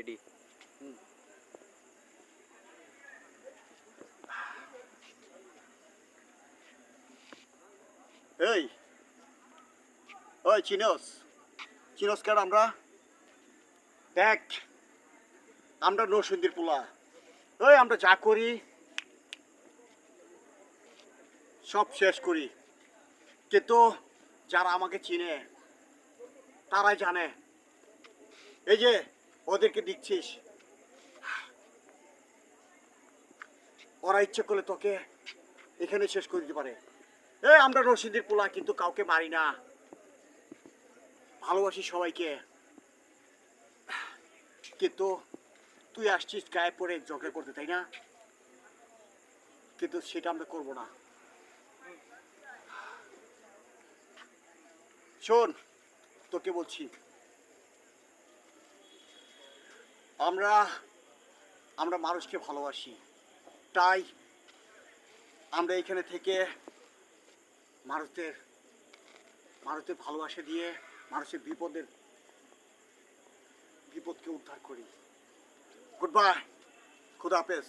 Ready এই ওই চিনস চিনস কার আমরা? দেখ, আমরা নরসিংদীর পোলা। ওই আমরা যা করি, সব শেষ করি। কিন্তু যারা আমাকে চিনে, তারাই জানে। এই যে ওদেরকে দিচ্ছিস? ওরা ইচ্ছে করলে তোকে এখানে শেষ করে দিতে পারে। এই আমরা রশিদের পোলা, কিন্তু কাউকে মারি না। ভালোবাসি সবাইকে। কিন্তু তুই আসছিস গায়ে পড়ে ঝগড়া করতে, তাই না? কিন্তু সেটা আমরা করব না। শোন, তোকে বলছি আমরা আমরা মানুষকে ভালোবাসি। তাই আমরা এখানে থেকে মানুষদের মানুষদের ভালোবাসা দিয়ে মানুষের বিপদের, বিপদকে উদ্ধার করি। Good bye খুদাফেজ